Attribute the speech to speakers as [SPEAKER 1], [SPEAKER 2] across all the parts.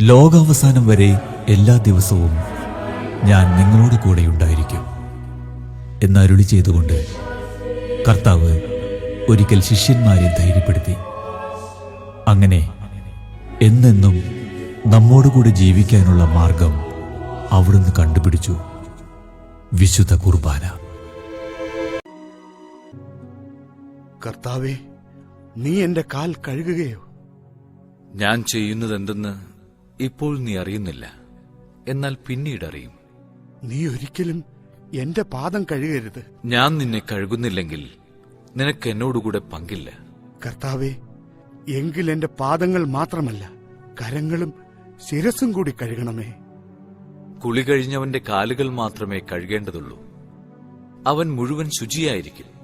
[SPEAKER 1] ലോകാവസാനം വരെ എല്ലാ ദിവസവും ഞാൻ നിങ്ങളോട് കൂടെ ഉണ്ടായിരിക്കും എന്നരുളി ചെയ്തുകൊണ്ട് കർത്താവ് ഒരിക്കൽ ശിഷ്യന്മാരെ ധൈര്യപ്പെടുത്തി. അങ്ങനെ എന്നെന്നും നമ്മോടുകൂടെ ജീവിക്കാനുള്ള മാർഗം അവിടുന്ന് കണ്ടുപിടിച്ചു. വിശുദ്ധ കുർബാന.
[SPEAKER 2] കർത്താവേ നീ എന്റെ കാൽ കഴുകുകയോ?
[SPEAKER 3] ഞാൻ ചെയ്യുന്നതെന്തെന്ന് ഇപ്പോൾ നീ അറിയുന്നില്ല. എന്നാൽ പിന്നീട് അറിയും.
[SPEAKER 2] നീ ഒരിക്കലും എന്റെ പാദം കഴുകരുത്.
[SPEAKER 3] ഞാൻ നിന്നെ കഴുകുന്നില്ലെങ്കിൽ നിനക്ക് എന്നോടുകൂടെ പങ്കില്ല.
[SPEAKER 2] കർത്താവെ എങ്കിൽ എന്റെ പാദങ്ങൾ മാത്രമല്ല കരങ്ങളും ശിരസും കൂടി കഴുകണമേ.
[SPEAKER 3] കുളി കഴിഞ്ഞവന്റെ കാലുകൾ മാത്രമേ കഴുകേണ്ടതുള്ളൂ. അവൻ മുഴുവൻ ശുചിയായിരിക്കും.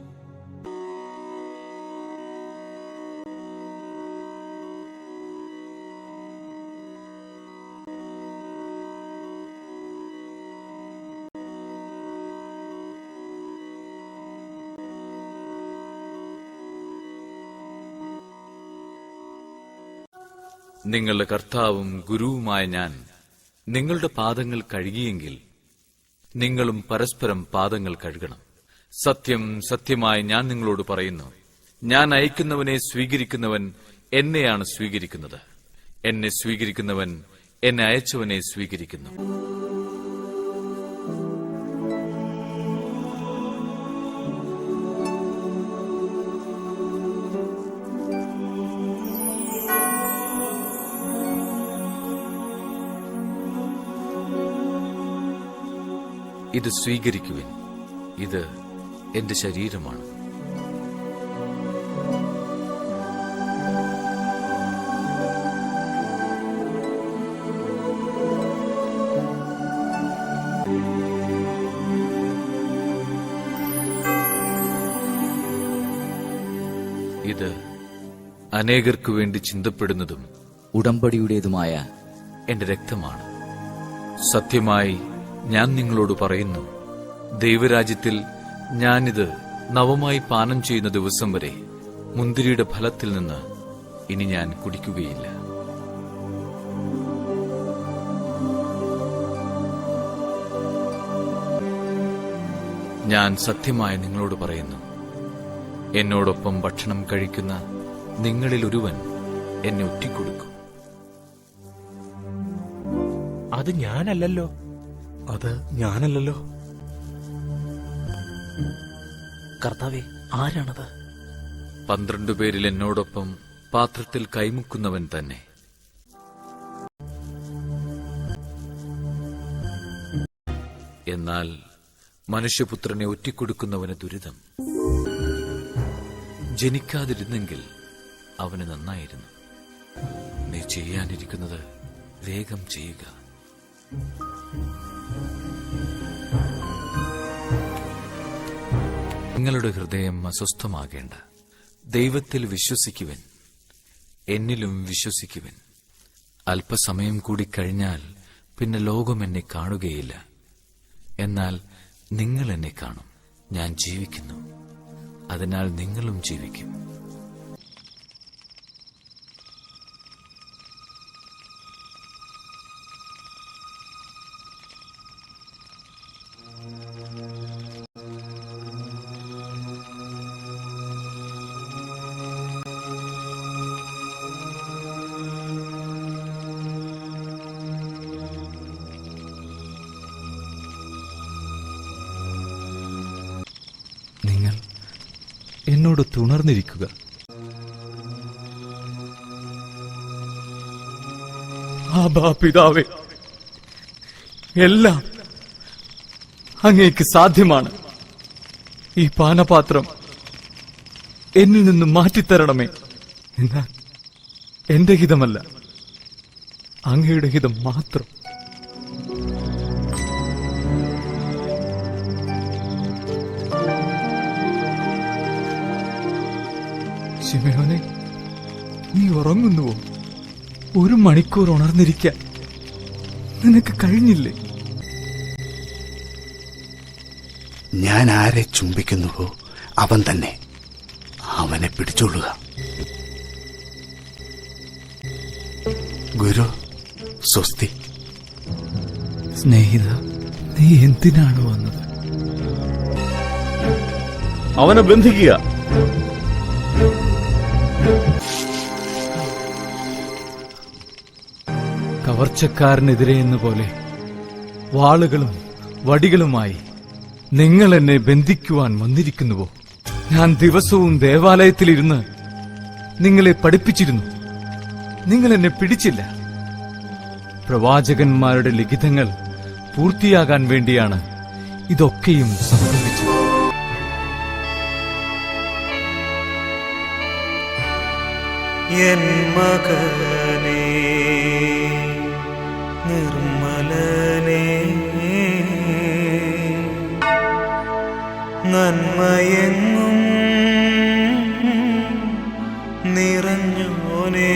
[SPEAKER 3] നിങ്ങളുടെ കർത്താവും ഗുരുവുമായ ഞാൻ നിങ്ങളുടെ പാദങ്ങൾ കഴുകിയെങ്കിൽ നിങ്ങളും പരസ്പരം പാദങ്ങൾ കഴുകണം. സത്യം സത്യമായി ഞാൻ നിങ്ങളോട് പറയുന്നു. ഞാൻ അയക്കുന്നവനെ സ്വീകരിക്കുന്നവൻ എന്നെയാണ് സ്വീകരിക്കുന്നത്. എന്നെ സ്വീകരിക്കുന്നവൻ എന്നെ അയച്ചവനെ സ്വീകരിക്കുന്നു. ഇത് സ്വീകരിക്കുവിൻ. ഇത് എന്റെ ശരീരമാണ്. ഇത് അനേകർക്കു വേണ്ടി ചിന്തപ്പെടുന്നതും
[SPEAKER 4] ഉടമ്പടിയുടേതുമായ
[SPEAKER 3] എന്റെ രക്തമാണ്. സത്യമായി ഞാൻ നിങ്ങളോട് പറയുന്നു ദൈവരാജ്യത്തിൽ ഞാനിത് നവമായി പാനം ചെയ്യുന്ന ദിവസം വരെ മുന്തിരിയുടെ ഫലത്തിൽ നിന്ന് ഇനി ഞാൻ കുടിക്കുകയില്ല. ഞാൻ സത്യമായി നിങ്ങളോട് പറയുന്നു എന്നോടൊപ്പം ഭക്ഷണം കഴിക്കുന്ന നിങ്ങളിൽ ഒരുവൻ എന്നെ ഒറ്റിക്കൊടുക്കും.
[SPEAKER 5] അത് ഞാനല്ലല്ലോ.
[SPEAKER 2] അത് ഞാനല്ലല്ലോ.
[SPEAKER 4] കർത്താവെ ആരാണത്?
[SPEAKER 3] പന്ത്രണ്ട് പേരിൽ എന്നോടൊപ്പം പാത്രത്തിൽ കൈമുക്കുന്നവൻ തന്നെ. എന്നാൽ മനുഷ്യപുത്രനെ ഒറ്റിക്കൊടുക്കുന്നവന് ദുരിതം. ജനിക്കാതിരുന്നെങ്കിൽ അവന് നന്നായിരുന്നു. നീ ചെയ്യാനിരിക്കുന്നത് വേഗം ചെയ്യുക. നിങ്ങളുടെ ഹൃദയം അസ്വസ്ഥമാകേണ്ട. ദൈവത്തിൽ വിശ്വസിക്കുവൻ. എന്നിലും വിശ്വസിക്കുവൻ. അല്പസമയം കൂടി കഴിഞ്ഞാൽ പിന്നെ ലോകം എന്നെ കാണുകയില്ല. എന്നാൽ നിങ്ങൾ എന്നെ കാണും. ഞാൻ ജീവിക്കുന്നു. അതിനാൽ നിങ്ങളും ജീവിക്കും.
[SPEAKER 5] എന്നോട് തുണർന്നിരിക്കുക. പിതാവേ എല്ലാം അങ്ങേക്ക് സാധ്യമാണ്. ഈ പാനപാത്രം എന്നിൽ നിന്നും മാറ്റിത്തരണമേ. എന്നാൽ എന്റെ ഹിതമല്ല അങ്ങയുടെ ഹിതം മാത്രം. ശിവയോനെ നീ ഉറങ്ങുന്നുവോ? ഒരു മണിക്കൂർ ഉണർന്നിരിക്ക. നിനക്ക് കഴിഞ്ഞില്ലേ?
[SPEAKER 2] ഞാൻ ആരെ ചുംബിക്കുന്നുവോ? അവൻ തന്നെ. അവനെ പിടിച്ചോളുക. ഗുരു സ്വസ്തി.
[SPEAKER 3] സ്നേഹിത നീ എന്തിനാണ് വന്നത്?
[SPEAKER 6] അവനെ ബന്ധിക്കുക.
[SPEAKER 3] കവർച്ചക്കാരനെതിരെ എന്നപോലെ വാളുകളും വടികളുമായി നിങ്ങൾ എന്നെ ബന്ധിക്കുവാൻ വന്നിരിക്കുന്നുവോ? ഞാൻ ദിവസവും ദേവാലയത്തിലിരുന്ന് നിങ്ങളെ പഠിപ്പിച്ചിരുന്നു. നിങ്ങൾ എന്നെ പിടിച്ചില്ല. പ്രവാചകന്മാരുടെ ലിഖിതങ്ങൾ പൂർത്തിയാകാൻ വേണ്ടിയാണ് ഇതൊക്കെയും സംഭവിച്ചത്.
[SPEAKER 7] എൻ മകനേ തന്മയങ്ങും നിറഞ്ഞോനേ